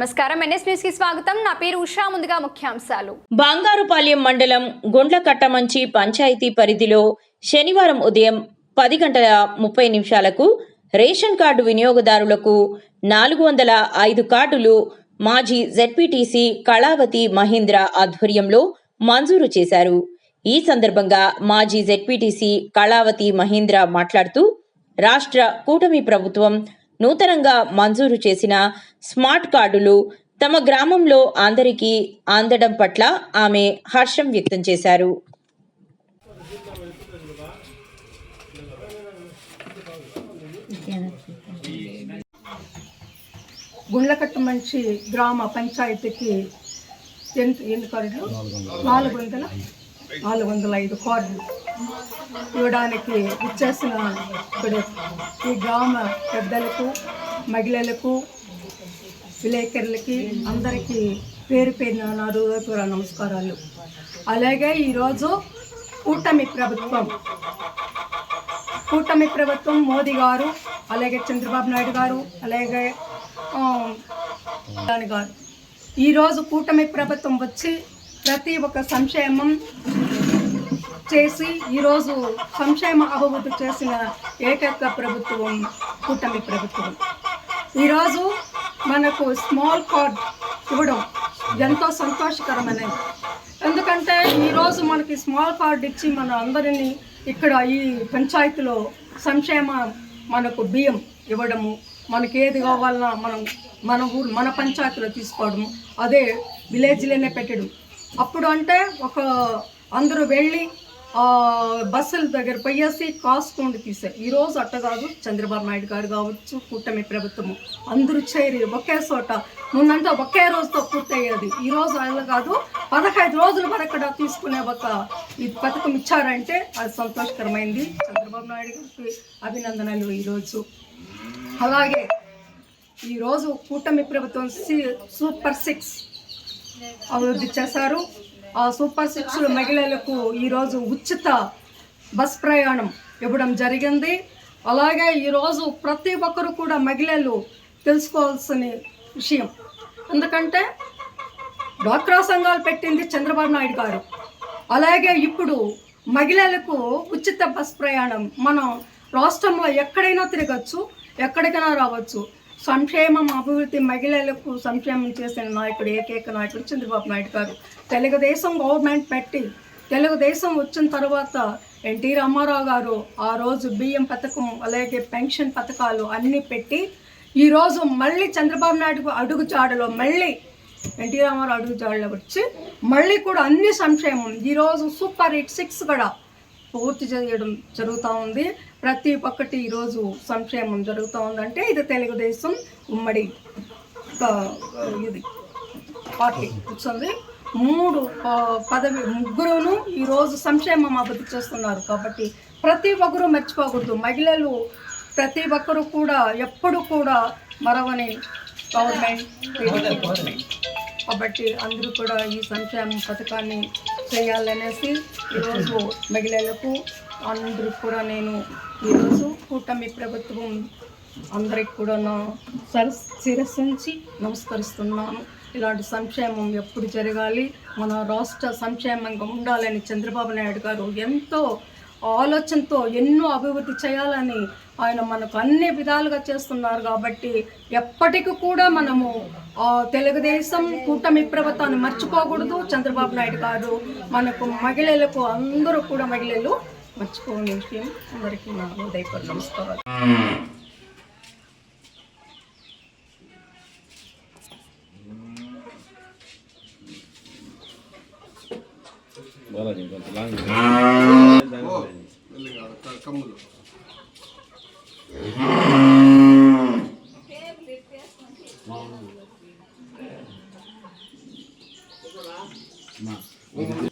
నమస్కారం. ఎన్ఎస్ న్యూస్కి స్వాగతం. నా పేరు ఉషా. ముందుగా ముఖ్యాంశాలు. బంగారుపాలెం మండలం గుండ్లకట్టమంచి పంచాయతీ పరిధిలో శనివారం ఉదయం పది గంటల ముప్పై నిమిషాలకు రేషన్ కార్డు వినియోగదారులకు నాలుగు వందల ఐదు కార్డులు మాజీ జెడ్పీటీసీ కళావతి మహేంద్ర ఆధ్వర్యంలో మంజూరు చేశారు. ఈ సందర్భంగా మాజీ జెడ్పీటీసీ కళావతి మహేంద్ర మాట్లాడుతూ రాష్ట్ర కూటమి ప్రభుత్వం నూతనంగా మంజూరు చేసిన స్మార్ట్ కార్డులు తమ గ్రామంలో అందరికీ అందడం పట్ల ఆమె హర్షం వ్యక్తం చేశారు. గుండ్లకట్ట మంచి గ్రామ పంచాయతీకి ఎన్ని ఎన్ని కార్డులు? నాలుగు వందల? నాలుగు వందల ఐదు కార్డులు ఇవ్వడానికి ఇచ్చేసిన ఇప్పుడు ఈ గ్రామ పెద్దలకు మహిళలకు విలేకరులకి అందరికీ పేరు పేరున నా హృదయపూర్వ నమస్కారాలు. అలాగే ఈరోజు కూటమి ప్రభుత్వం. కూటమి ప్రభుత్వం మోదీ గారు అలాగే చంద్రబాబు నాయుడు గారు అలాగే దాని గారు. ఈరోజు కూటమి ప్రభుత్వం వచ్చి ప్రతి ఒక్క సంక్షేమం చేసి ఈరోజు సంక్షేమ అభివృద్ధి చేసిన ఏకైక ప్రభుత్వం కూటమి ప్రభుత్వం. ఈరోజు మనకు స్మాల్ కార్డ్ ఇవ్వడం ఎంతో సంతోషకరమైనది ఎందుకంటే ఈరోజు మనకి స్మాల్ కార్డ్ ఇచ్చి మన అందరినీ ఇక్కడ ఈ పంచాయతీలో సంక్షేమ మనకు బియ్యం ఇవ్వడము మనకి ఏది కావాలన్నా మనం మన ఊరు మన పంచాయతీలో తీసుకోవడము అదే విలేజ్లోనే పెట్టడం. అప్పుడు అంటే ఒక అందరూ వెళ్ళి బస్సుల దగ్గర పోయేసి కాసుకోండి తీసారు ఈరోజు అట్ట కాదు చంద్రబాబు నాయుడు గారు కావచ్చు కూటమి ప్రభుత్వము. అందరూ చేరి ఒకే చోట. ముందంతా ఒకే రోజుతో పూర్తయ్యేది. ఈ రోజు అలా కాదు పదహైదు రోజుల వరకు తీసుకునే ఒక ఈ పథకం ఇచ్చారంటే అది సంతోషకరమైంది. చంద్రబాబు నాయుడు గారికి అభినందనలు ఈరోజు అలాగే ఈరోజు కూటమి ప్రభుత్వం సూపర్ సిక్స్ అభివృద్ధి చేశారు. ఆ సూపర్ సిక్స్ మహిళలకు ఈరోజు ఉచిత బస్ ప్రయాణం ఇవ్వడం జరిగింది. అలాగే ఈరోజు ప్రతి ఒక్కరు కూడా మహిళలు తెలుసుకోవాల్సిన విషయం ఎందుకంటే డ్వాక్రా సంఘాలు పెట్టింది చంద్రబాబు నాయుడు గారు. అలాగే ఇప్పుడు మహిళలకు ఉచిత బస్ ప్రయాణం మనం రాష్ట్రంలో ఎక్కడైనా తిరగచ్చు ఎక్కడికైనా రావచ్చు. సంక్షేమం అభివృద్ధి మహిళలకు సంక్షేమం చేసిన నాయకుడు ఏకైక నాయకుడు చంద్రబాబు నాయుడు గారు. తెలుగుదేశం గవర్నమెంట్ పెట్టి తెలుగుదేశం వచ్చిన తర్వాత ఎన్టీ రామారావు గారు ఆ రోజు బియ్యం పథకం అలాగే పెన్షన్ పథకాలు అన్నీ పెట్టి ఈరోజు మళ్ళీ చంద్రబాబు నాయుడు అడుగు జాడలో మళ్ళీ ఎన్టీ రామారావు అడుగు జాడలో వచ్చి మళ్ళీ కూడా అన్ని సంక్షేమం ఈరోజు సూపర్ హిట్ సిక్స్ కూడా పూర్తి చేయడం జరుగుతూ ఉంది. ప్రతి ఒక్కటి ఈరోజు సంక్షేమం జరుగుతూ ఉందంటే ఇది తెలుగుదేశం ఉమ్మడి ఇది పార్టీ వచ్చింది మూడు పదవి ముగ్గురును ఈరోజు సంక్షేమం అభివృద్ధి చేస్తున్నారు. కాబట్టి ప్రతి ఒక్కరూ మర్చిపోకూడదు. మహిళలు ప్రతి ఒక్కరు కూడా ఎప్పుడు కూడా మరవని గవర్నమెంట్. కాబట్టి అందరూ కూడా ఈ సంక్షేమ పథకాన్ని చేయాలనేసి ఈరోజు మహిళలకు అందరూ కూడా నేను ఈరోజు కూటమి ప్రభుత్వం అందరికి కూడా నా సరస్ శిరస్సుంచి నమస్కరిస్తున్నాను. ఇలాంటి సంక్షేమం ఎప్పుడు జరగాలి? మన రాష్ట్ర సంక్షేమంగా ఉండాలని చంద్రబాబు నాయుడు గారు ఎంతో ఆలోచనతో ఎన్నో అభివృద్ధి చేయాలని ఆయన మనకు అన్ని విధాలుగా చేస్తున్నారు కాబట్టి ఎప్పటికీ కూడా మనము తెలుగుదేశం కూటమి ప్రభుత్వాన్ని మర్చిపోకూడదు. చంద్రబాబు నాయుడు గారు మనకు మహిళలకు అందరూ కూడా మహిళలు మర్చిపోని విషయం అందరికీ నా హృదయపూర్వ నమస్కారాలు. బాలాజీ కొంచెం లాంగ్ না।